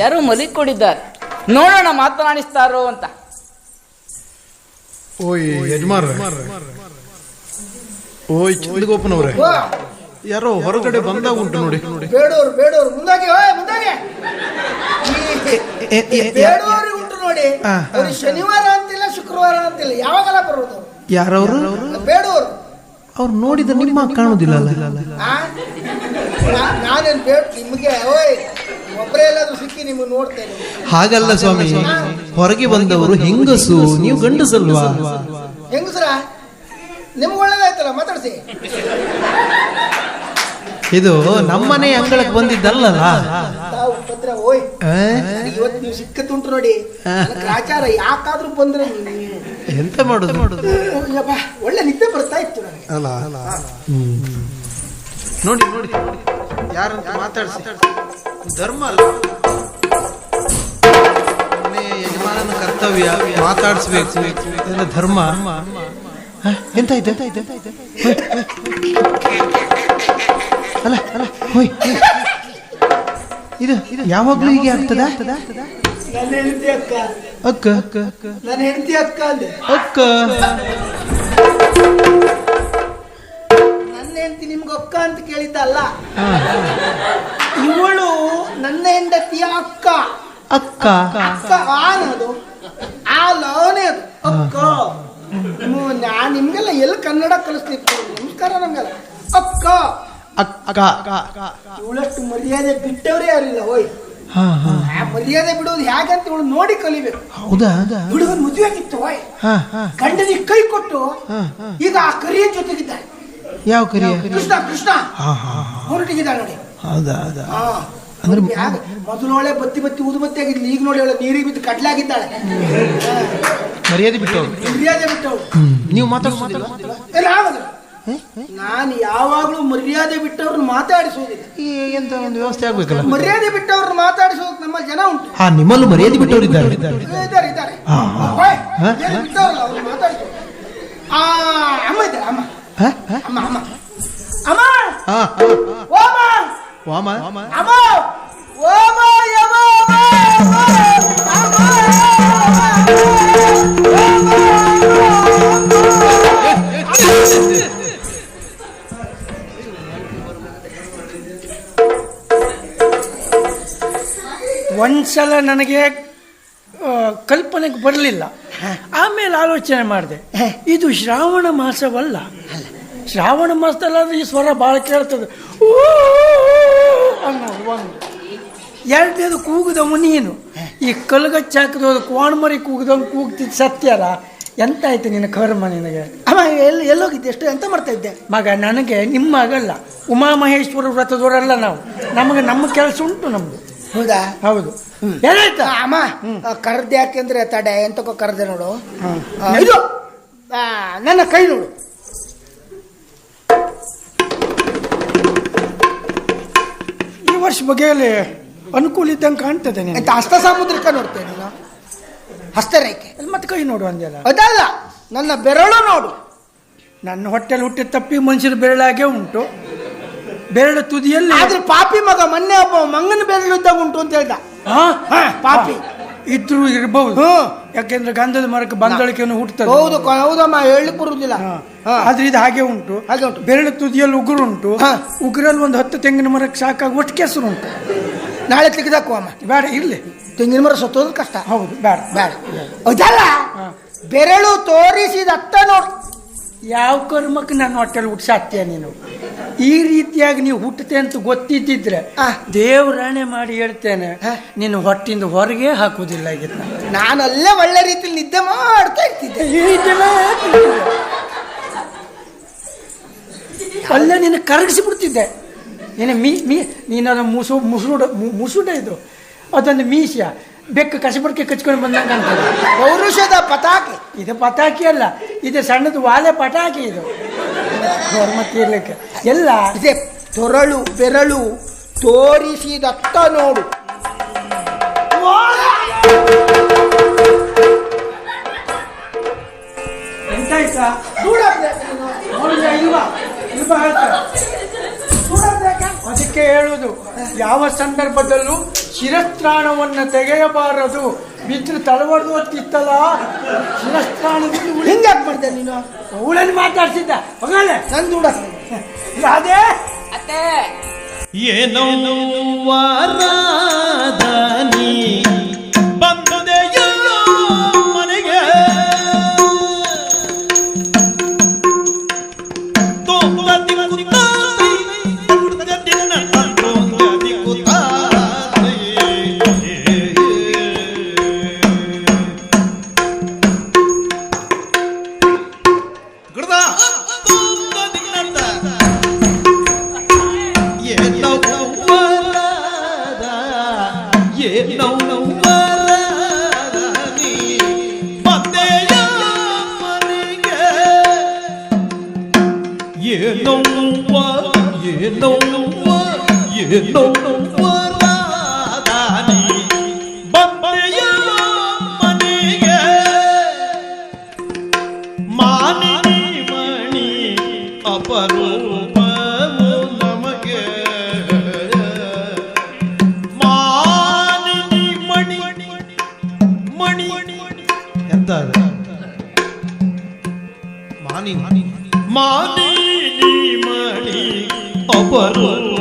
ಯಾರೋ ಮಲಿಕೊಂಡಿದ್ದಾರೆ ನೋಡೋಣ ಮಾತನಾಡಿಸ್ತಾರೋ ಅಂತ. ಓಯ್ ಯಜಮಾನ್ರ. ಓಯ್ ಚಂದ್ರಗೋಪನವ್ರೆ. ಯಾರೋ ಹೊರಗಡೆ ಬಂದಾಗ ಉಂಟು ನೋಡಿ. ನೋಡಿ ಬೇಡೋರು ಬೇಡೋರು ಮುಂದಾಗಿ ಓಯ್ ಮುಂದಾಗಿ. ಈ ಬೇಡೋರು ಉಂಟು ನೋಡಿ. ಅವ್ರಿಗೆ ಶನಿವಾರ ಅಂತಿಲ್ಲ ಶುಕ್ರವಾರ ಅಂತಿಲ್ಲ. ಯಾವಾಗಲ್ಲ ಬರೋದು ಅವ್ರು? ಯಾರವರು? ಬೇಡೋರು. ಅವ್ರು ನೋಡಿದ ನಿಮ್ಮ ಕಾಣುದಿಲ್ಲ ನಾನೇನ್ ನಿಮಗೆ ಓಯ್ ಒಬ್ಬರೇ ಎಲ್ಲಾದ್ರೂ ಸಿಕ್ಕಿ ನಿಮಗೆ ನೋಡ್ತೇನೆ. ಹಾಗಲ್ಲ ಸ್ವಾಮಿ. ಹೊರಗೆ ಬಂದವರು ಹೆಂಗಸು? ನೀವು ಗಂಡಸಲ್ವಾ? ಹೆಂಗಸರ? ನಿಮ್ಗೆ ಒಳ್ಳೇದಾಯ್ತಲ್ಲ ಮಾತಾಡ್ಸಿ. ಇದು ನಮ್ಮನೆ ಅಂಗಳಕ್ಕೆ ಓಯ್ ಇವತ್ತು ನೀವು ಸಿಕ್ಕತ್ತುಂಟು ನೋಡಿ. ಆಚಾರ ಯಾಕಾದ್ರೂ ಬಂದ್ರೆ ಎಂತ ಮಾಡುದು? ಯಪ್ಪ, ಒಳ್ಳೆ ನಿದ್ದೆ ಬರ್ತಾ ಇತ್ತು ನನಗೆ. ಅಲ್ಲ ನೋಡಿ ನೋಡಿ ಯಾರಂತ ಮಾತಾಡ್ಸಿ. ಧರ್ಮ ಅಲ್ಲ. ಮನೆ ಯಜಮಾನನ ಕರ್ತವ್ಯ ಮಾತಾಡಿಸ್ಬೇಕು ಇದೆಲ್ಲ ಧರ್ಮ. ಹ? ಎಂತ ಇದೆ ಎಂತ ಇದೆ? ಅಲ್ಲ ಅಲ್ಲ ಹೋಯ್. ಇದು ಯಾವಾಗ್ಲೂ ಹೀಗೆ ಆಗ್ತದ? ನನ್ನ ಹೆಂಡತಿ ಅಕ್ಕ. ಅಕ್ಕ. ನನ್ನ ಹೆಂಡತಿ ಅಕ್ಕ ಅಂದೆ. ಅಕ್ಕ. ನನ್ನ ಹೆಂಡತಿ ನಿಮ್ಗೆ ಅಕ್ಕ ಅಂತ ಕೇಳಿದ್ದಲ್ಲ. ಇವಳು ನನ್ನ ಹೆಂಡತಿಯ ಅಕ್ಕ. ಅಕ್ಕ. ಅಕ್ಕ ಆನದು ಆ ಲವನೇ ಅದು. ಅಕ್ಕ. ನಾ ನಾನ್ ನಿಮ್ಗೆಲ್ಲ ಎಲ್ಲಿ ಕನ್ನಡ ಕಲಿಸ್ಲಿಕ್ಕೆ ನಮಸ್ಕಾರ ನಮ್ಗೆಲ್ಲ. ಅಕ್ಕ. ಅಕ್ಕ. ಇವಳಷ್ಟು ಮರ್ಯಾದೆ ಬಿಟ್ಟವರೇ ಯಾರಿಲ್ಲ ಓಯ್ ಹಾ ಹಾ ಆ ಮರ್ಯಾದೆ ಬಿಡೋದು ಹೇಗಂತ ಇವಳು ನೋಡಿ ಕಲಿಬೇಕು. ಹೌದಾ ಹುಡುಗನ್ ಮದುವೆ ಆಗಿತ್ತು ಓಯ್. ಹಾ ಹಾ. ಗಂಡನಿಗೆ ಕೈ ಕೊಟ್ಟು. ಈಗ ಆ ಕರಿಯ ಜೊತೆಗಿದ್ದಾಳೆ ಯಾವ ಕರಿಯ? ಕೃಷ್ಣ ಕೃಷ್ಣ. ಹಾ ಹಾ ಹೊರಟಿಗಿದ್ದಾಳೆ ನೋಡಿ. ಹೌದಾ ಹೌದಾ. ಅಂದ್ರೆ ಮೊದಲೊಳೆ ಬತ್ತಿ ಬತ್ತಿ ಊದು ಬತ್ತಿ ಆಗಿದ್ಲು ಈಗ ನೋಡಿ ಅವಳ ನೀರಿಗೆ ಬಿದ್ದು ಕಡ್ಲಾಗಿದ್ದಾಳೆ. ಮರ್ಯಾದೆ ಬಿಟ್ಟು ಮರ್ಯಾದೆ ಬಿಟ್ಟವಳು ನೀವು ಏ, ನಾವಲ್ಲ. ನಾನು ಯಾವಾಗ್ಲೂ ಮರ್ಯಾದೆ ಬಿಟ್ಟವ್ರನ್ನ ಮಾತಾಡಿಸೋದಿಲ್ಲ ಈ ಎಂತ ಒಂದು ವ್ಯವಸ್ಥೆ ಆಗ್ಬೇಕಲ್ಲ? ಮರ್ಯಾದೆ ಬಿಟ್ಟವ್ರನ್ನ ಮಾತಾಡಿಸೋದಕ್ಕೆ ನಮ್ಮ ಜನ ಉಂಟು. ಹಾ ನಿಮ್ಮಲ್ಲೂ ಮರ್ಯಾದೆ ಬಿಟ್ಟವರಿದ್ದಾರೆ ಏ, ಇದ್ದಾರೆ ಇದ್ದಾರೆ ಹಾ, ಹಾ. ಓಯ್, ಹಾ? ಮರ್ಯಾದೆ ಬಿಟ್ಟವ್ರಲ್ಲ ಅವ್ರನ್ನ ಮಾತಾಡಿಸೋದು ಆ ಅಮ್ಮ ಇದ್ದಾರೆ ಅಮ್ಮ. ಹಾ? ಹಾ? ಅಮ್ಮ ಅಮ್ಮ. ಅಮ್ಮ! ಹಾ, ಓ ಅಮ್ಮ ವಾಮ? ಅಮ್ಮ! ಓ ಅಮ್ಮ ಯಮ್ಮ ಅಮ್ಮ ಅಮ್ಮ ಒಂದ್ಸಲ ನನಗೆ ಕಲ್ಪನೆಗೆ ಬರಲಿಲ್ಲ. ಆಮೇಲೆ ಆಲೋಚನೆ ಮಾಡಿದೆ. ಇದು ಶ್ರಾವಣ ಮಾಸವಲ್ಲ. ಶ್ರಾವಣ ಮಾಸದಲ್ಲಾದ್ರೆ ಈ ಸ್ವರ ಭಾಳ ಕೇಳ್ತದೆ. ಅನ್ನೋ ಒಂದು. ಎರಡನೇದು ಕೂಗಿದವು ನೀನು ಈ ಕಲ್ಗಚ್ಚ ಹಾಕಿದೋದು ಕೋಣಮರಿ ಕೂಗುದವ್ ಕೂಗ್ತಿದ್ದು ಸತ್ಯರ ಎಂತ ಆಯ್ತು ನಿನ್ನ ಕರ್ಮ ನಿನಗೆ? ಅಮ್ಮ ಎಲ್ಲಿ ಎಲ್ಲೋಗಿದ್ದೆ ಎಷ್ಟು ಎಂತ ಮಾಡ್ತಾ ಇದ್ದೆ? ಮಗ ನನಗೆ ನಿಮ್ಮ ಮಗಲ್ಲ. ಉಮಾಮಹೇಶ್ವರ ವ್ರತದವರಲ್ಲ ನಾವು. ನಮಗೆ ನಮ್ಮ ಕೆಲಸ ಉಂಟು ನಮ್ದು. ಹೌದಾ? ಹೌದು. ಏನಾಯ್ತಾ? ಅಮ್ಮ ಕರ್ದೆ ಯಾಕೆಂದ್ರೆ ತಡೆ ಎಂತಕೋ ಕರ್ದೆ ನೋಡು. ಆ, ಇದು. ಆ, ನನ್ನ ಕೈ ನೋಡು. ಈ ವರ್ಷ ಬಗೆಯಲ್ಲಿ ಅನುಕೂಲ ಇದ್ದಂಗೆ ಕಾಣ್ತದೆ ಅಂತ ಹಸ್ತ ಸಾಮುದ್ರಿಕ ನೋಡ್ತೇನೆ ನೀನು? ಹಸ್ತರೇಖೆ. ಮತ್ತೆ ಕೈ ನೋಡು ಅಂದೆಲ್ಲ ಅದಲ್ಲ ನನ್ನ ಬೆರಳು ನೋಡು. ನನ್ನ ಹೊಟ್ಟೆಲಿ ಹುಟ್ಟಿದ ತಪ್ಪಿ ಮನುಷ್ಯರ ಬೆರಳಾಗೆ ಉಂಟು. ಬೆರಳು ತುದಿಯಲ್ಲಿ. ಆದ್ರೆ ಪಾಪಿ ಮಗ ಮೊನ್ನೆ ಒಬ್ಬ ಮಂಗನ ಬೆರಳು ಇದ್ದಾಗ ಉಂಟು ಅಂತ ಹೇಳ್ದ. ಹಾ? ಹಾ, ಪಾಪಿ. ಇದ್ರು ಇರಬಹುದು ಹ್ಮ್. ಯಾಕೆಂದ್ರೆ ಗಂಧದ ಮರಕ್ಕೆ ಬಂದಳಿಕೆಯನ್ನು ಹುಟ್ಟುತ್ತದೆ. ಹೌದು ಕ- ಹೌದಮ್ಮ ಹೇಳಲಿಕ್ಕೆ ಬರುದಿಲ್ಲ. ಹಾ. ಹಾ. ಆದ್ರೆ ಇದು ಹಾಗೆ ಉಂಟು. ಹಾಗೆ ಉಂಟು. ಬೆರಳು ತುದಿಯಲ್ಲಿ ಉಗುರು ಉಂಟು. ಹಾ. ಉಗುರಲ್ಲಿ ಒಂದು ಹತ್ತು ತೆಂಗಿನ ಮರಕ್ಕೆ ಸಾಕಾಗಿ ಒಟ್ಟು ಕೆಸರು ಉಂಟು. ನಾಳೆ ತೆಗೆದಾಕು ಅಮ್ಮ. ಬೇಡ ಇರ್ಲಿ. ತೆಂಗಿನ ಮರ ಸತ್ತೋದು ಕಷ್ಟ. ಹೌದು ಬೇಡ. ಬೇಡ. ಅದಲ್ಲ ಬೆರಳು ತೋರಿಸಿದತ್ತ ನೋಡು. ಯಾವ ಕರ್ಮಕ್ಕೆ ನಾನು ಹೊಟ್ಟೆಲಿ ಹುಟ್ಸಾಕ್ತೀಯ ನೀನು? ಈ ರೀತಿಯಾಗಿ ನೀವು ಹುಟ್ಟತೆ ಅಂತ ಗೊತ್ತಿದ್ದಿದ್ರೆ. ದೇವರಾಣೆ ಮಾಡಿ ಹೇಳ್ತೇನೆ. ನಿನ್ನ ಹೊಟ್ಟಿಂದ ಹೊರಗೆ ಹಾಕುವುದಿಲ್ಲ ಆಗಿತ್ತು ನಾನು ಅಲ್ಲೇ ಒಳ್ಳೆ ರೀತಿಯಲ್ಲಿ ನಿದ್ದೆ ಮಾಡ್ತಾ ಇರ್ತಿದ್ದೆ. ಅಲ್ಲೇ ನಿನ್ನ ಕರಗಿಸಿ ಬಿಡ್ತಿದ್ದೆ. ನೀನು ಮೀ ಮೀ ನೀನು ಮುಸು ಮುಸುಡ ಮುಸುಡ ಇದು. ಅದೊಂದು ಮೀಸ್ಯ ಬೆಕ್ಕು ಕಸಬಡ್ಕೆ ಕಚ್ಕೊಂಡು ಬಂದಂಗೆ ಅಂತ ಪೌರುಷದ ಪಟಾಕಿ. ಇದು ಪಟಾಕಿ ಅಲ್ಲ ಇದು ಸಣ್ಣದು ವಾಲೆ ಪಟಾಕಿ ಇದು. ಧರ್ಮ ತೀರ್ಲಿಕ್ಕೆ. ಎಲ್ಲ ಇದೆ ತೊರಳು ಬೆರಳು ತೋರಿಸಿದತ್ತ ನೋಡು. ಎಂತಾಯ್ತಾ? ಇಲ್ವಾ? ಇಲ್ವಾ ಹೇಳ್ತಾರೆ? ಅದಕ್ಕೆ ಹೇಳುದು ಯಾವ ಸಂದರ್ಭದಲ್ಲೂ ಶಿರಸ್ತ್ರಾಣವನ್ನು ತೆಗೆಯಬಾರದು. ಬಿದ್ರು ತಳವಡ್ದು ಹೊತ್ತಿತ್ತಲ್ಲ ಶಿರಸ್ತ್ರಾಣದಲ್ಲಿ ಹಿಂಗ್ಯಾಕ್ ನೀನು? ಅವಳನ್ನು ಮಾತಾಡ್ಸಿದ್ದ. ಹೋಗಲ್ಲ ನಂದು ಅದೇ ಅತ್ತೆ. ಏನೋ ವಾರಾಧನಿ ಮಾನಿ ಮಣಿ ಅಪರೂಪವು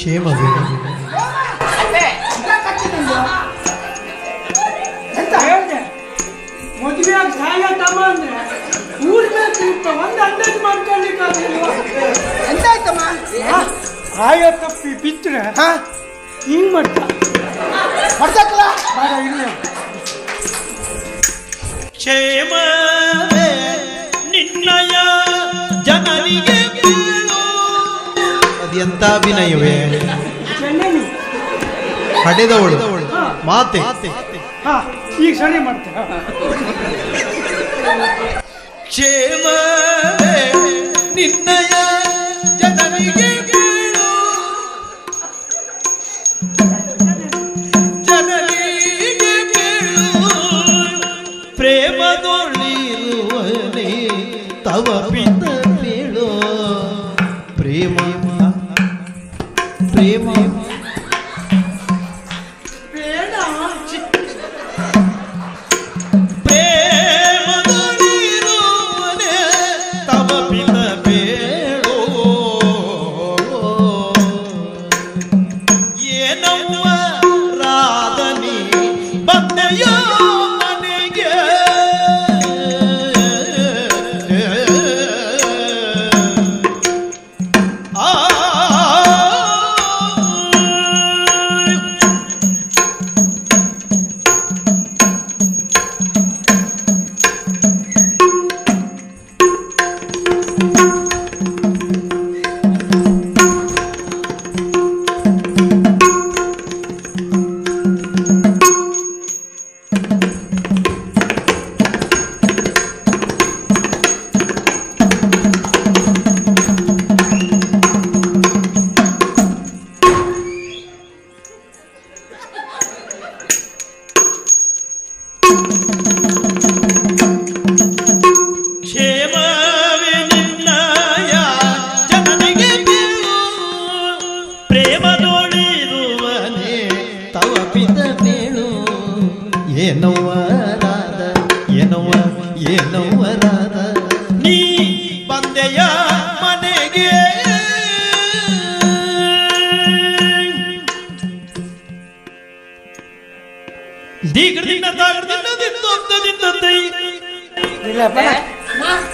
ಕ್ಷೇಮವೇ ಎಂತ ಹೇಳ್ದೆ ಮದುವೆ ಸಾಯ ಒಂದು ಅಂದಾಜು ಎಂತ ಆಯ್ತಮ್ಮ ಆಯ ತಪ್ಪಿ ಬಿತ್ತರೆ ಹಿಂಗ್ ಮಾಡ್ತಾ ಹೊಡ್ಸಕ್ಲ ಬಾರ ಇಲ್ಲ ನಿನ್ನಯ ಅದೆಂತ ಅಭಿನಯವೇ? ಹಡೆದವಳು ಮಾತೆ. ಈಗ ಸರಿ ಮಾಡ್ತೇವೆ ಹಾ. ಕ್ಷೇಮವೇ ನಿನ್ನಯ ಜನರಿಗೆ ಜನರಿಗೆ ಕೇಳು. ತವ ಪಿತ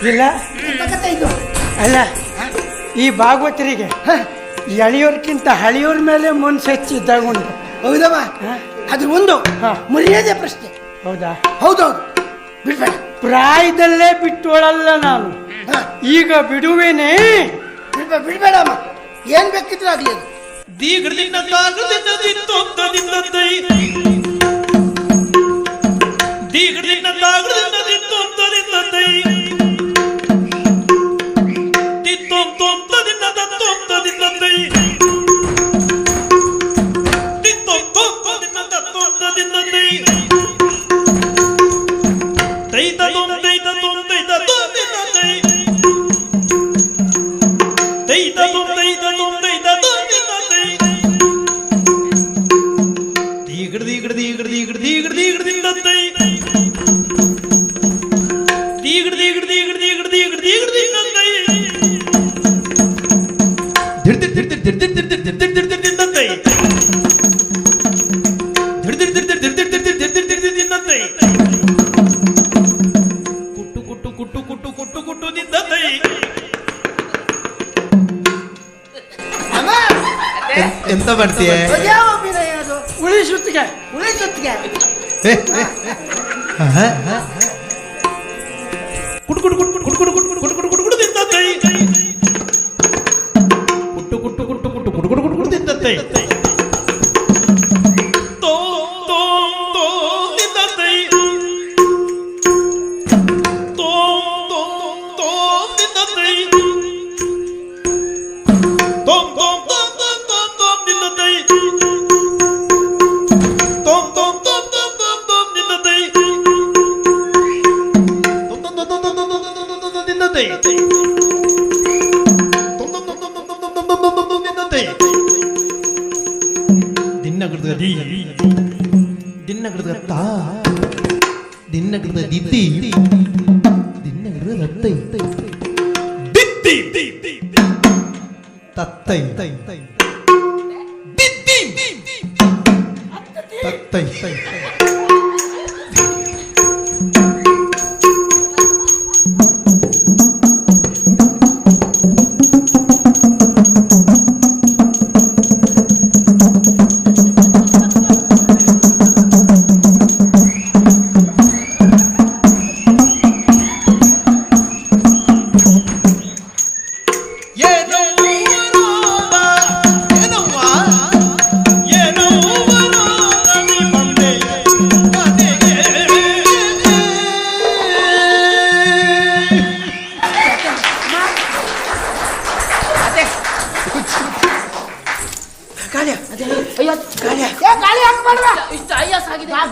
ಇಲ್ಲ. ಅಲ್ಲ ಈ ಭಾಗವತರಿಗೆ ಎಳೆಯೋರ್ಕಿಂತ ಹಳೆಯೋರ್ ಮೇಲೆ ಮನ್ಸು ಹೆಚ್ಚಿದ್ದಾಗ ಉಂಟು. ಹೌದಮ್ಮ ಹಾ? ಅದು ಒಂದು ಹಾ. ಮರ್ಯಾದೆ ಪ್ರಶ್ನೆ. ಹೌದಾ? ಹೌದೌದು. ಬಿಡ್ಬೇಡ. ಪ್ರಾಯದಲ್ಲೇ ಬಿಟ್ಟೋಳಲ್ಲ ನಾನು. ಹಾ, ಈಗ ಬಿಡುವೇನೆ? ಬಿಡ್ಬೇಡ ಬಿಡ್ಬೇಡಮ್ಮ. ಏನ್ ಬೇಕಿದ್ರು ಆಗ್ಲಿ ಅದು. ದೀಗಡಿನ ತಾಗಡಿನ ದಿತ್ತೊಂದದಿಂದ ದೈ দিতেই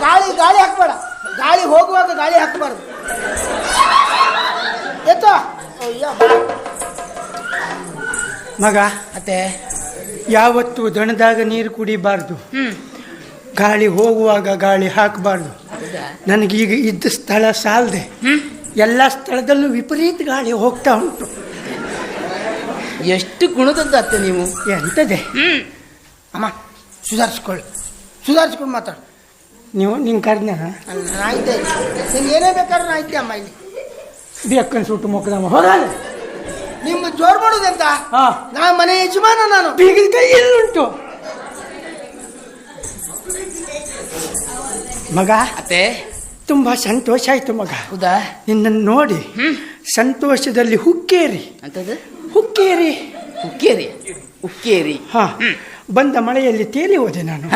ಗಾಳಿ ಗಾಳಿ ಹಾಕ್ಬೇಡ. ಗಾಳಿ ಹೋಗುವಾಗ ಗಾಳಿ ಹಾಕಬಾರ್ದು. ಎತ್ತ ಮಗ ಅತ್ತೆ ಯಾವತ್ತು ದಣದಾಗ ನೀರು ಕುಡಿಬಾರ್ದು. ಗಾಳಿ ಹೋಗುವಾಗ ಗಾಳಿ ಹಾಕಬಾರ್ದು. ನನಗೀಗ ಇದ್ದ ಸ್ಥಳ ಸಾಲದೆ. ಎಲ್ಲ ಸ್ಥಳದಲ್ಲೂ ವಿಪರೀತ ಗಾಳಿ ಹೋಗ್ತಾ ಉಂಟು. ಎಷ್ಟು ಗುಣದಂತ ಅತ್ತೆ ನೀವು? ಎಂತದೆ? ಅಮ್ಮ ಸುಧಾರಿಸ್ಕೊಳ್ಳಿ. ಸುಧಾರಿಸ್ಕೊಂಡು ಮಾತಾಡು. ನೀವು ನಿಂಗೆ ಕರ್ನ? ಆಯ್ತು ಆಯ್ತೆ. ನಿಂಗೆ ಏನೇ ಬೇಕಾದ್ರೂ ಇದ್ದೆ ಅಮ್ಮ ಇಲ್ಲಿ. ಬೇಕನ್ ಸುಟ್ಟು ಮುಖದಮ್ಮ ಹೋಗಲ್ಲ ನಿಮ್ಮ ಜೋರು ಮಾಡೋದಂತ? ಹಾ. ನಾ ಮನೆ ಯಜಮಾನ ನಾನು. ಬೀಗದ ಕೈ ಎಲ್ಲುಂಟು ಮಗ ಅತ್ತೆ. ತುಂಬಾ ಸಂತೋಷ ಆಯ್ತು ಮಗ. ಹೌದಾ? ನಿನ್ನನ್ನು ನೋಡಿ ಸಂತೋಷದಲ್ಲಿ ಹುಕ್ಕೇರಿ. ಅಂತದ್ದು? ಹುಕ್ಕೇರಿ. ಹುಕ್ಕೇರಿ? ಹುಕ್ಕೇರಿ. ಹಾ. ಬಂದ ಮಳೆಯಲ್ಲಿ ತೇಲಿ ಹೋದೆ ನಾನು.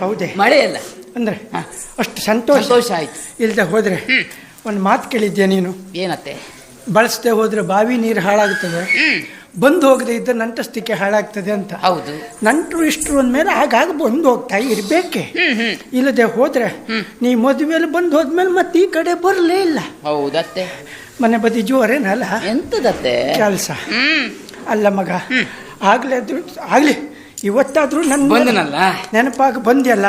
ಹೌದೇ. ಮಳೆ ಅಲ್ಲ ಅಂದ್ರೆ. ಅಷ್ಟು ಸಂತೋಷ. ಸಂತೋಷ ಆಯ್ತು. ಇಲ್ಲದೆ ಹೋದ್ರೆ. ಒಂದು ಮಾತು ಕೇಳಿದ್ದೆ ನೀನು? ಏನತ್ತೆ? ಬಳಸದೆ ಹೋದ್ರೆ ಬಾವಿ ನೀರು ಹಾಳಾಗ್ತದೆ. ಬಂದು ಹೋಗದೆ ಇದ್ದ ನಂಟಸ್ತಿಕೆ ಹಾಳಾಗ್ತದೆ ಅಂತ. ಹೌದು. ನಂಟರು ಇಷ್ಟರು ಅಂದಮೇಲೆ ಆಗಾಗ ಬಂದು ಹೋಗ್ತಾ ಇರ್ಬೇಕೆ. ಇಲ್ಲದೆ ಹೋದರೆ ನೀ ಮದುವೆಯಲ್ಲಿ ಬಂದು ಹೋದ್ಮೇಲೆ ಮತ್ತೆ ಈ ಕಡೆ ಬರಲೇ ಇಲ್ಲ. ಹೌದತ್ತೆ. ಮನೆ ಬದಿ ಜೋರೇನಲ್ಲ? ಎಂತದತ್ತೆ? ಕೆಲಸ. ಅಲ್ಲ ಮಗ ಆಗ್ಲೇ ಆಗ್ಲಿ ಇವತ್ತಾದ್ರೂ ನನ್ನ ಬಂದನಲ್ಲ? ನೆನಪಾಗ ಬಂದ್ಯಲ್ಲ.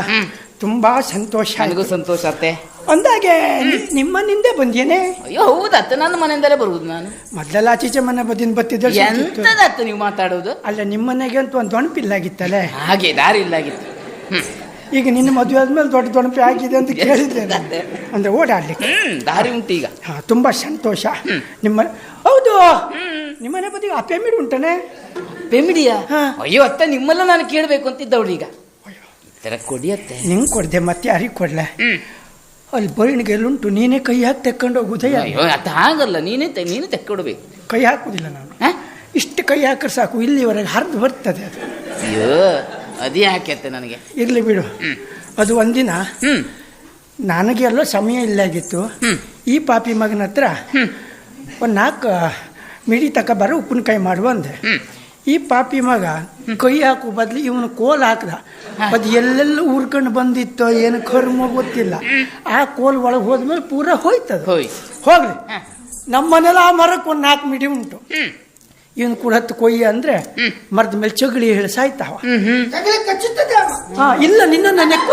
ತುಂಬಾ ಸಂತೋಷ ನನಗೂ ಆಯ್ತು. ಸಂತೋಷ ಅತ್ತೆ. ಅಂದಾಗೆ ನಿ- ನಿಮ್ಮನಿಂದೆ ಬಂದ್ಯೇನೆ? ಅಯ್ಯೋ ಹೌದತ್ತೆ ನನ್ನ ಮನೆಯಿಂದಲೇ ಬರುವುದು ನಾನು. ಮೊದಲೆಲ್ಲ ಆಚೀಚೆ ಮನೆ ಬದಿನ ಬತ್ತಿದ್ದೆ ಎಂತದತ್ತೆ ನೀವು ಮಾತಾಡೋದು? ಅಲ್ಲ ನಿಮ್ಮನೆಗೆ ಅಂತ ಒಂದು ದೊಣಪಿಲ್ಲಾಗಿತ್ತಲ್ಲ ಹಾಗೆ ದಾರಿ ಇಲ್ಲಾಗಿತ್ತು. ಹ್ಮ್. ಈಗ ನಿನ್ನ ಮದುವೆ ಆದ್ಮೇಲೆ ದೊಡ್ಡ ದೊಣಪಿ ಆಗಿದೆ ಅಂತ ಕೇಳಿದ್ರೆ ನಾನು. ಅಂದ್ರೆ ಓಡಾಡ್ಲಿಕ್ಕೆ. ಹ್ಮ್ ದಾರಿ ಉಂಟು ಈಗ. ಹಾ ತುಂಬಾ ಸಂತೋಷ. ನಿಮ್ಮ ಹೌದು. ನಿಮ್ಮನೆ ಬದಿಗೆ ಅಪ್ಪೆಮಿಡಿ ಉಂಟನೆ ಉಂಟಾನೆ? ಪೆಮಿಡಿಯಾ? ಹಾ. ಅಯ್ಯೋ ಅತ್ತ ನಿಮ್ಮಲ್ಲ ನಾನು ಕೇಳಬೇಕು ಅಂತಿದ್ದವಳು ಈಗ. ಈ ಕೊಡಿಯತ್ತೆ ನಿಂಗೆ ಕೊಡ್ದೆ ಮತ್ತೆ ಯಾರಿಗೆ ಕೊಡ್ಲೆ? ಅಲ್ಲಿ ಬೈಣಿಗೆ ಎಲ್ಲುಂಟು ನೀನೇ ಕೈ ಹಾಕಿ ತೆಕ್ಕೊಂಡು ಹೋಗುದೇ ಅಯ್ಯೋ ಅದ ಹಾಗಲ್ಲ ನೀನೇ ತೆ- ನೀನೇ ತೆಕ್ಕೊಡ್ಬೇಕು. ಕೈ ಹಾಕುದಿಲ್ಲ ನಾನು? ಇಷ್ಟು ಕೈ ಹಾಕ್ರೆ ಸಾಕು ಇಲ್ಲಿವರೆಗೆ ಹರಿದು ಬರ್ತದೆ ಅದು. ಅಯ್ಯೋ ಅದೇ ಯಾಕೆ ನನಗೆ? ಇರಲಿ ಬಿಡು. ಅದು ಒಂದಿನ ನನಗೆ ಎಲ್ಲ ಸಮಯ ಇಲ್ಲಾಗಿತ್ತು. ಈ ಪಾಪಿ ಮಗನ ಹತ್ರ ಒಂದು ನಾಲ್ಕು ಮಿಡಿ ತಕ ಬರೋ ಉಪ್ಪಿನಕಾಯಿ ಮಾಡುವ ಅಂದೆ. ಈ ಪಾಪಿ ಮಗ ಕೈ ಹಾಕು ಬದ್ಲು ಇವನು ಕೋಲ್ ಹಾಕ್ದ. ಅದು ಎಲ್ಲೆಲ್ಲ ಊರ್ಕೊಂಡು ಬಂದಿತ್ತೋ ಏನು ಕರ್ಮ ಗೊತ್ತಿಲ್ಲ. ಆ ಕೋಲ್ ಒಳಗೆ ಹೋದ್ಮೇಲೆ ಪೂರ ಹೋಯ್ತದ. ಹೋಗ್ರಿ ನಮ್ಮ ನಮ್ಮನೆಲ್ಲ ಆ ಮರಕ್ಕೆ ಒಂದು ನಾಲ್ಕು ಮಿಡಿ ಉಂಟು. ಇವನು ಕೂಡ ಹತ್ತು ಕೊಯ್ಯ ಅಂದ್ರೆ ಮರದ ಮೇಲೆ ಚಗಳಿ ಹೇಳಿ ಸಾಯ್ತಾವ. ಹಾ ಇಲ್ಲ ನಿನ್ನ ಮಾಡು.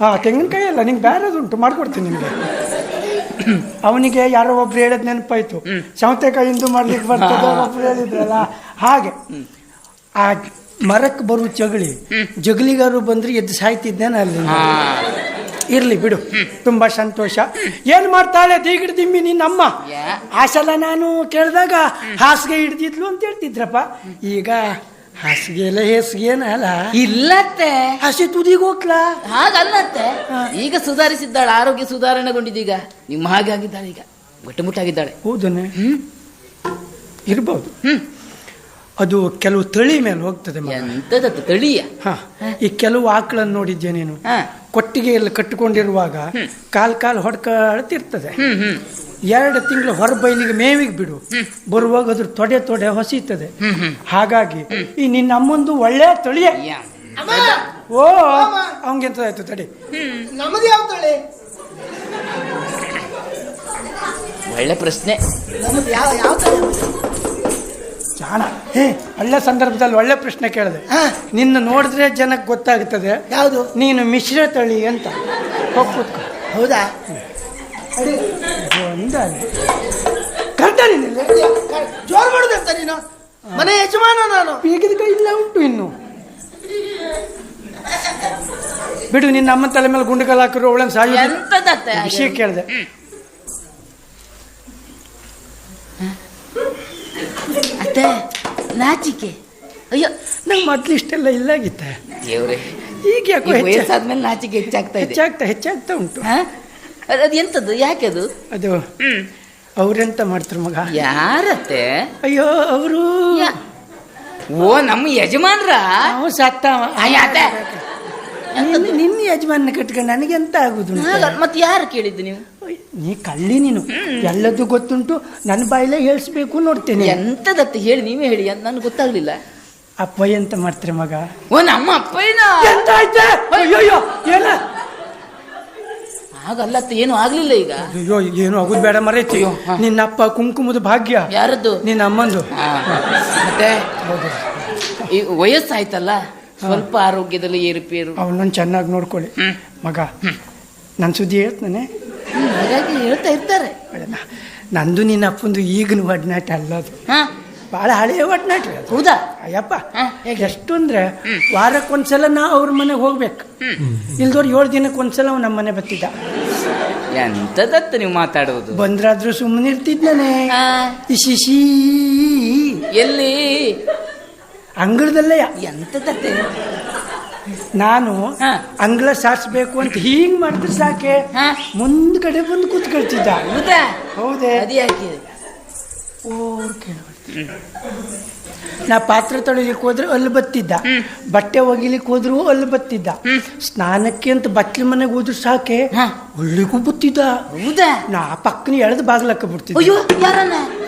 ಹಾ ತೆಂಗಿನಕಾಯಿ ಅಲ್ಲ ನಿಂಗೆ ಬೇರೆದುಂಟು ಮಾಡ್ಕೊಡ್ತೀನಿ ನಿಮಗೆ ಅವನಿಗೆ ಯಾರೋ ಒಬ್ರು ಹೇಳದ್ ನೆನಪಾಯ್ತು. ಸೌತೆಕಾಯಿ ಹಿಂದೂ ಮಾಡ್ಲಿಕ್ಕೆ ಬರ್ತದೆ ಒಬ್ರು ಹೇಳಿದ್ರಲ್ಲ. ಹಾಗೆ. ಆ ಮರಕ್ಕೆ ಬರುವ ಜಗಳಿ ಜಗಲಿಗಾರು ಬಂದ್ರೆ ಎದ್ದು ಸಾಯ್ತಿದ್ದೇನೆ ಅಲ್ಲಿ. ಇರಲಿ ಬಿಡು. ತುಂಬಾ ಸಂತೋಷ. ಏನ್ ಮಾಡ್ತಾಳೆ? ದೀಗಿಡ ದಿಮ್ಮಿ ನಿನ್ನಮ್ಮ. ಆ ಸಲ ನಾನು ಕೇಳಿದಾಗ ಹಾಸಿಗೆ ಹಿಡ್ದಿದ್ಲು ಅಂತ ಹೇಳ್ತಿದ್ರಪ್ಪ. ಈಗ ಹಾಸಿಗೆ ಎಲ್ಲ ಹೇಸಿಗೆನ ಅಲ್ಲ? ಇಲ್ಲತ್ತೆ. ಹಸಿ ತುದಿಗೆ ಹೋಗ್ಲಾ? ಹಾಗಲ್ಲತ್ತೆ. ಈಗ ಸುಧಾರಿಸಿದ್ದಾಳೆ ಆರೋಗ್ಯ ಸುಧಾರಣೆಗೊಂಡಿದ್ದೀಗ ನಿಮ್ಮ ಹಾಗೆ ಆಗಿದ್ದಾಳೆ ಈಗ. ಗಟ್ಟುಮುಟ್ಟಾಗಿದ್ದಾಳೆ ಹೌದನೆ? ಹ್ಮ್. ಇರ್ಬೋದು. ಹ್ಮ್. ಅದು ಕೆಲವು ತಳಿ ಮೇಲೆ ಹೋಗ್ತದೆ. ಎಂತದತ್ತು ತಳಿಯ? ಹ. ಈ ಕೆಲವು ಆಕಳನ್ನು ನೋಡಿದ್ದೆ ನೀನು? ಕೊಟ್ಟಿಗೆಯಲ್ಲಿ ಕಟ್ಟಿಕೊಂಡಿರುವಾಗ ಕಾಲ್ ಕಾಲ್ ಹೊಡ್ಕೊಳ್ತಿರ್ತದೆ. ಎರಡು ತಿಂಗಳು ಹೊರ ಬೈಲಿಗೆ ಮೇವಿಗೆ ಬಿಡು. ಬರುವಾಗ ಅದ್ರ ತೊಡೆ ತೊಡೆ ಹೊಸೀತದೆ. ಹಾಗಾಗಿ ಈ ನಿನ್ನ ಅಮ್ಮಂದು ಒಳ್ಳೆ ತಳಿಯ. ಓ ಅವಂಗೆಂತದಾಯ್ತು ತಡಿ. ಯಾವ ತಳಿ? ಒಳ್ಳೆ ಪ್ರಶ್ನೆ. ನಮ್ಮದು ಯಾವ ಯಾವ ತಳಿ ಜಾಣ. ಹೇ ಒಳ್ಳೆ ಸಂದರ್ಭದಲ್ಲಿ ಒಳ್ಳೆ ಪ್ರಶ್ನೆ ಕೇಳಿದೆ. ನಿನ್ನ ನೋಡಿದ್ರೆ ಜನಕ್ಕೆ ಗೊತ್ತಾಗುತ್ತದೆ ಯಾವುದು? ನೀನು ಮಿಶ್ರ ತಳಿ ಅಂತ. ಹೋಗ್ಬಿಟ್ಟು ಹೌದಾ? ಜೋರ್ ಮಾಡುದಂತ ನೀನು? ಮನೆ ಯಜಮಾನ ನಾನು. ಬೀಗದ ಕೈ ಇಲ್ಲ ಉಂಟು ಇನ್ನು. ಬಿಡು ನಿನ್ನ ಅಮ್ಮನ ತಲೆ ಮೇಲೆ ಗುಂಡುಕಲ್ ಹಾಕಿರೋ ಅವಳನ್ನು ಸಾಯಿ? ವಿಷಯ ಕೇಳಿದೆ ಅತ್ತೆ ನಾಚಿಕೆ. ಅಯ್ಯೋ. ನಂಗೆ ಮೊದ್ಲು ಇಷ್ಟೆಲ್ಲ ಇಲ್ಲಾಗಿತ್ತೆ ದೇವ್ರೆ ಈಗ ಯಾಕೋ ವಯಸ್ಸಾದ್ಮೇಲೆ ನಾಚಿಕೆ ಹೆಚ್ಚಾಗ್ತಾ ಇದೆ. ಹೆಚ್ಚಾಗ್ತಾ ಹೆಚ್ಚಾಗ್ತಾ ಉಂಟು. ಹಾ? ಅದ್- ಎಂತದ್ದು? ಯಾಕೆ ಅದು ಅದು ಅವ್ರೆಂತ ಮಾಡ್ತಾರೆ ಮಗ. ಯಾರತ್ತೆ? ಅಯ್ಯೋ ಅವರು. ಓ ನಮ್ಮ ಯಜಮಾನ್ರ? ನಾವು ಸತ್ತ. ನಿನ್ನ- ನಿನ್ನ ಯಜಮಾನ ಕಟ್ಕೊಂಡು ನನಗೆ ಎಂತ ಆಗುದು ಮತ್ ಮತ್ತೆ ಯಾರು ಕೇಳಿದ್ದು ನೀವು? ನೀ ಕಳ್ಳಿ ನೀನು. ಎಲ್ಲದೂ ಗೊತ್ತುಂಟು. ನನ್ನ ಬಾಯಿಲೆ ಹೇಳಿಸ್ಬೇಕು ನೋಡ್ತೇನೆ. ಎಂತದತ್ತೆ? ಹೇಳಿ ನೀವೇ ಹೇಳಿ. ಅಂತ ನನ್ಗೆ ಗೊತ್ತಾಗ್ಲಿಲ್ಲ. ಅಪ್ಪ ಎಂತ ಮಾಡ್ತಾರೆ ಮಗ. ಓ ನಮ್ಮ ಅಪ್ಪಯ್ಯನ? ಎಂತ ಆಯ್ತಾ? ಅಯ್ಯೋ ಏನ? ಹಾಗಲ್ಲತ್ತೆ ಏನು ಆಗ್ಲಿಲ್ಲ ಈಗ. ಅಯ್ಯೋ ಏನು ಆಗುದು ಬೇಡ ಮರೈತಿ. ನಿನ್ನ ಅಪ್ಪ ಕುಂಕುಮದ ಭಾಗ್ಯ. ಯಾರದ್ದು? ನಿನ್ನ ಅಮ್ಮಂದು. ಮತ್ತೆ? ಈ ವಯಸ್ಸಾಯ್ತಲ್ಲ? ಸ್ವಲ್ಪ ಆರೋಗ್ಯದಲ್ಲಿ ಏರುಪೇರು ಅವನನ್ನು ಚೆನ್ನಾಗಿ ನೋಡ್ಕೊಳ್ಳಿ. ಮಗ ನನ್ನ ಸುದ್ದಿ ಹೇಳ್ತಾನೆ. ಹಾಗಾಗಿ ಹೇಳ್ತಾ ಇರ್ತಾರೆ. ನಂದು ನಿನ್ನ ಅಪ್ಪಂದು ಈಗಿನ ಒಡನಾಟ ಅಲ್ಲ ಅದು. ಹಾ. ಭಾಳ ಹಳೆಯ ಒಟ್ನಾಟ್ರಿ ಅದು. ಹೌದಾ? ಅಯ್ಯಪ್ಪ? ಎಷ್ಟು ಅಂದ್ರೆ ವಾರಕ್ಕೊಂದ್ಸಲ ನಾ ಅವ್ರ ಮನೆಗೆ ಹೋಗ್ಬೇಕು. ಇಲ್ದವ್ರು ಏಳು ದಿನಕ್ಕೆ ಒಂದ್ಸಲ ಅವ್ನು ನಮ್ಮ ಮನೆ ಬರ್ತಿದ್ದ. ಎಂತದತ್ತ ನೀವು ಮಾತಾಡೋದು? ಬಂದ್ರಾದ್ರೂ ಸುಮ್ಮನೆ ಇರ್ತಿದ್ದಾನೆ ಶಿಶಿ ಎಲ್ಲಿ? ಅಂಗಳದಲ್ಲೇ ಎಂತದತ್ತ? ನಾನು. ಅಂಗಳ ಸಾರಿಸ್ಬೇಕು ಅಂತ ಹೀಗ್ ಮಾಡಿದ್ರೆ ಸಾಕೆ. ಮುಂದ್ಗಡೆ ಬಂದು ಕೂತ್ಕೊಳ್ತಿದ್ದ. ಹೌದಾ? ಹೌದೇ. ಅದೇ ಓರ್. ನಾ ಪಾತ್ರೆ ತೊಳಿಲಿಕ್ಕೆ ಹೋದ್ರೆ ಅಲ್ಲಿ ಬತ್ತಿದ್ದ. ಬಟ್ಟೆ ಒಗಿಲಿಕ್ಕೆ ಹೋದ್ರು ಅಲ್ಲಿ ಬತ್ತಿದ್ದ. ಸ್ನಾನಕ್ಕೆ ಅಂತ ಬಟ್ಲಿ ಮನೆಗೆ ಹೋದ್ರು ಸಾಕೆ. ಒಳ್ಳಿಗೂ ಬತ್ತಿದ್ದ. ಹೌದಾ? ನಾ ಪಕ್ಕನ ಎಳೆದು ಬಾಗ್ಲಕ್ಕ ಬಿಡ್ತಿದ್ದ.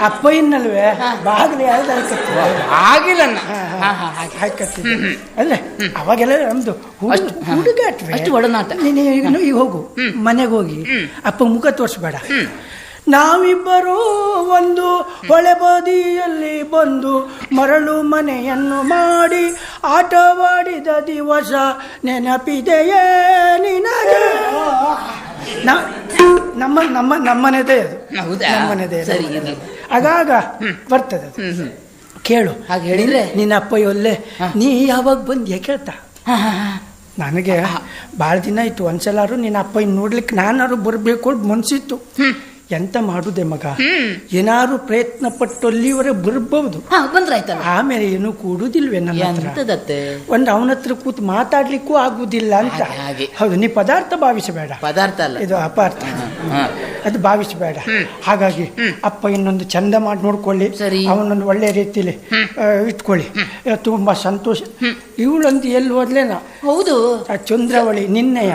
ಅಪ್ಪ ಇನ್ನಲ್ವೇ ಬಾಗಿಲು ಎಳೆದು ಹಾಕತ್ತಿದ್ದ ಆಗಿಲ್ಲ ಹಾಕತ್ತಿದ್ದ ಅಲ್ಲೇ ಅವಾಗೆಲ್ಲ ನಮ್ದು. ಹುಡುಗಾಟ್ವೆ. ಒಡನಾಟ. ನೀನು ಈಗ ಹೋಗು. ಮನೆಗೆ ಹೋಗಿ. ಅಪ್ಪ ಮುಖ ತೋರಿಸ್ಬೇಡ. ನಾವಿಬ್ಬರು ಒಂದು ಹೊಳೆ ಬದಿಯಲ್ಲಿ ಬಂದು ಮರಳು ಮನೆಯನ್ನು ಮಾಡಿ ಆಟವಾಡಿದ ದಿವಸ ನೆನಪಿದೆಯೇ ನಿನಗೆ? ನಮ್ಮ ನಮ್ಮ ನಮ್ಮನೆದೇ ಅದು. ನಮ್ಮನೆದೇ. ಆಗಾಗ ಬರ್ತದೆ ಕೇಳು. ಹಾಗೆ ಹೇಳಿದ್ರೆ? ನಿನ್ನ ಅಪ್ಪ ಒಲ್ಲೆ ನೀ ಯಾವಾಗ ಬಂದ್ಯಾ ಕೇಳ್ತಾ. ನನಗೆ ಭಾಳ ದಿನ ಆಯ್ತು. ಒಂದ್ಸಲಾರು ನಿನ್ನ ಅಪ್ಪ ನೋಡ್ಲಿಕ್ಕೆ ನಾನಾರು ಬರಬೇಕು ಮನ್ಸಿತ್ತು. ಎಂತ ಮಾಡುದೆ ಮಗ? ಏನಾರು ಪ್ರಯತ್ನ ಪಟ್ಟು ಅಲ್ಲಿವರೆ ಬರ್ಬಹುದು ಆಮೇಲೆ ಏನು ಕೂಡುದಿಲ್ವೇ ನನ್ನ ಹತ್ರ? ಒಂದು ಅವನ ಹತ್ರ ಕೂತು ಮಾತಾಡ್ಲಿಕ್ಕೂ ಆಗುದಿಲ್ಲ ಅಂತ. ಹೌದು ನೀ ಪದಾರ್ಥ ಭಾವಿಸಬೇಡ. ಪದಾರ್ಥ ಅಲ್ಲ. ಇದು ಅಪಾರ್ಥ. ಅದು ಭಾವಿಸಬೇಡ. ಹಾಗಾಗಿ ಅಪ್ಪ ಇನ್ನೊಂದು ಚಂದ ಮಾಡಿ ನೋಡ್ಕೊಳ್ಳಿ. ಅವನೊಂದು ಒಳ್ಳೆ ರೀತಿಲಿ ಇಟ್ಕೊಳ್ಳಿ. ತುಂಬಾ ಸಂತೋಷ. ಇವಳೊಂದು ಎಲ್ಲಿ ಹೋದ್ಲೇನ? ಹೌದು. ಚಂದ್ರವಳಿ ನಿನ್ನೆಯ.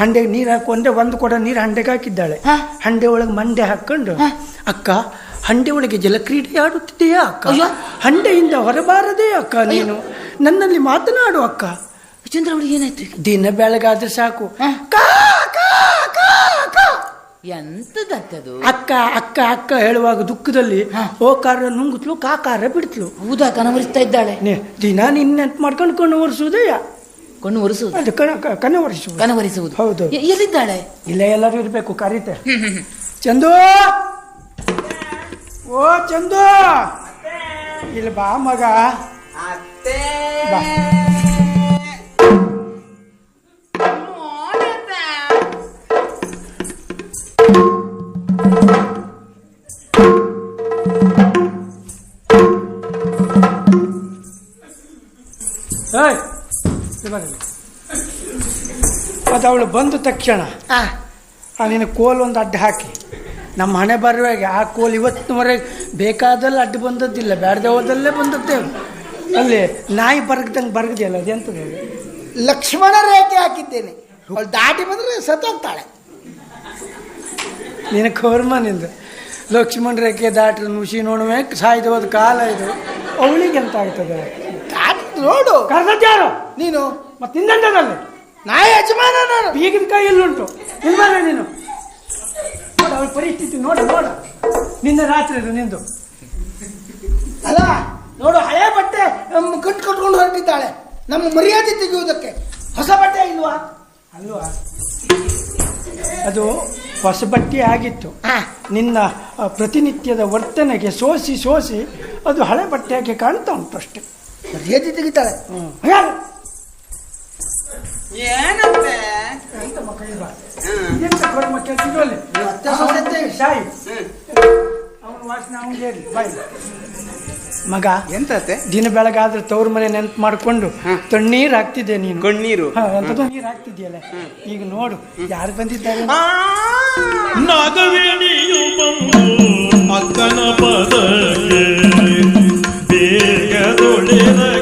ಹಂಡೆಗೆ ನೀರು ಹಾಕು ಅಂದ್ರೆ ಒಂದು ಕೊಡ ನೀರು ಹಂಡೆಗೆ ಹಾಕಿದ್ದಾಳೆ. ಹಂಡೆ ಒಳಗೆ ಮಂಡೆ ಹಾಕೊಂಡು ಅಕ್ಕ ಹಂಡೆ ಒಳಗೆ ಜಲಕ್ರೀಡೆ ಆಡುತ್ತಿದೆಯಾ ಅಕ್ಕ? ಹಂಡೆಯಿಂದ ಹೊರಬಾರದೇ ಅಕ್ಕ ನೀನು? ನನ್ನಲ್ಲಿ ಮಾತನಾಡು ಅಕ್ಕ. ಚಂದ್ರವಳಿಗೆ ಏನಾಯ್ತು ದಿನ ಬೆಳಗಾದ್ರೆ ಸಾಕು. ಎಂತದತ್ತದು ಅಕ್ಕ ಅಕ್ಕ ಅಕ್ಕ ಹೇಳುವಾಗ ದುಃಖದಲ್ಲಿ ಓ ಓಕಾರ ನುಂಗುತ್ಲು ಕಾಕಾರ ಬಿಡ್ತಲು ಹೌದಾ ಕನವರಿಸ್ತಾ ಇದ್ದಾಳೆ. ದಿನ ನಿನ್ನೆ ಮಾಡ್ಕೊಂಡು ಕಣ್ಣು ಒರೆಸುವುದಯ್ಯ? ಕಣ್ಣು ಒರೆಸುವುದು ಅದು ಕಣ ಕ- ಕಣ್ಣು ಒರೆಸುವುದು ಕನವರಿಸುವುದು ಹೌದು. ಎ- ಎಲ್ಲಿದ್ದಾಳೆ? ಇಲ್ಲೇ ಎಲ್ಲರೂ ಇರಬೇಕು ಕರೀತೆ. ಚಂದು! ಓ ಚಂದು! ಇಲ್ಲಿ ಬಾ ಮಗ. ಅತ್ತೆ. ಬಾ. ಅದು ಅವಳು ಬಂದ ತಕ್ಷಣ ನಿನ್ನ ಕೋಲ್ ಒಂದು ಅಡ್ಡ ಹಾಕಿ. ನಮ್ಮ ಹಣೆ ಬರುವಾಗ ಆ ಕೋಲ್ ಇವತ್ತಿನವರೆಗೆ ಬೇಕಾದಲ್ಲಿ ಅಡ್ಡ ಬಂದದ್ದಿಲ್ಲ ಬ್ಯಾಡ್ದೆ ಹೋದಲ್ಲೇ ಬಂದದ್ದೇ ಅಲ್ಲಿ ನಾಯಿ ಬರ್ಗದಂಗೆ ಬರ್ಗದಿಲ್ಲ ಅದೆಂತ ಅದು? ಲಕ್ಷ್ಮಣ ರೇಖೆ ಹಾಕಿದ್ದೇನೆ. ಅವಳು ದಾಟಿ ಬಂದರೆ ಸತ್ತೋಗ್ತಾಳೆ. ನಿನ್ನ ಕೌರ್ಮನಿಂದ ಲಕ್ಷ್ಮಣ ರೇಖೆ ದಾಟ್ರೆ ನುಸಿ ನೋಡುವೆ ಸಾಯ್ದು ಹೋದ ಕಾಲ ಇದು. ಅವಳಿಗೆ ಎಂತ ಆಗ್ತದೆ ನೋಡು. ಕರ್ದದ್ಯಾರು? ನೀನು? ಮತ್ತೆ ಇನ್ನೆಂತದಲ್ಲಿ ನಾ ಯಜಮಾನ ನಾನು. ಬೀಗದ ಕೈಯಲ್ಲುಂಟು. ನಿಲ್ಬಾರ ನೀನು. ನೋಡು ಅವಳ ಪರಿಸ್ಥಿತಿ ನೋಡು ನೋಡು. ನಿನ್ನ ರಾತ್ರಿ ನಿಂದು. ಅಲ್ಲ ನೋಡು ಹಳೆ ಬಟ್ಟೆ ನಮ್ಮ ಕಟ್ ಕಟ್ಕೊಂಡು ಹೊರಟಿದ್ದಾಳೆ. ನಮ್ಮ ಮರ್ಯಾದೆ ತೆಗೆಯುವುದಕ್ಕೆ. ಹೊಸ ಬಟ್ಟೆ ಇಲ್ವಾ? ಅಲ್ವಾ? ಅದು ಹೊಸ ಬಟ್ಟೆ ಆಗಿತ್ತು. ನಿನ್ನ ಪ್ರತಿನಿತ್ಯದ ವರ್ತನೆಗೆ ಸೋಸಿ ಸೋಸಿ ಅದು ಹಳೆ ಬಟ್ಟೆಯಾಗಿ ಕಾಣ್ತಾ ಉಂಟು ಅಷ್ಟೇ. ಮರ್ಯಾದೆ ತೆಗಿತಾಳೆ. ಯಾರು? ಏನಂತೆ? ಎಂತ ಶಾಯಿ. ಅವನ ವಾಸನೆ ಅವನಿಗೆ ಬಾಯ್. ಮಗ ಎಂತತೆ ದಿನ ಬೆಳಗಾದ್ರೆ ತವ್ರ ಮನೆ ನೆನ್ಪು ಮಾಡ್ಕೊಂಡು ತಣ್ಣೀರ್ ಹಾಕ್ತಿದ್ದೆ ನೀನು. ಕಣ್ಣೀರು? ನೀರ್ ಹಾಕ್ತಿದ್ಯಲ್ಲ. ಈಗ ನೋಡು ಯಾರು ಬಂದಿದ್ದಾರೆ? ನಾಗವೇಣಿಯು ಬಂದು ಅಕ್ಕನ ಪದಕ್ಕೆ ಬೇಗದೊಳೆರಗಲು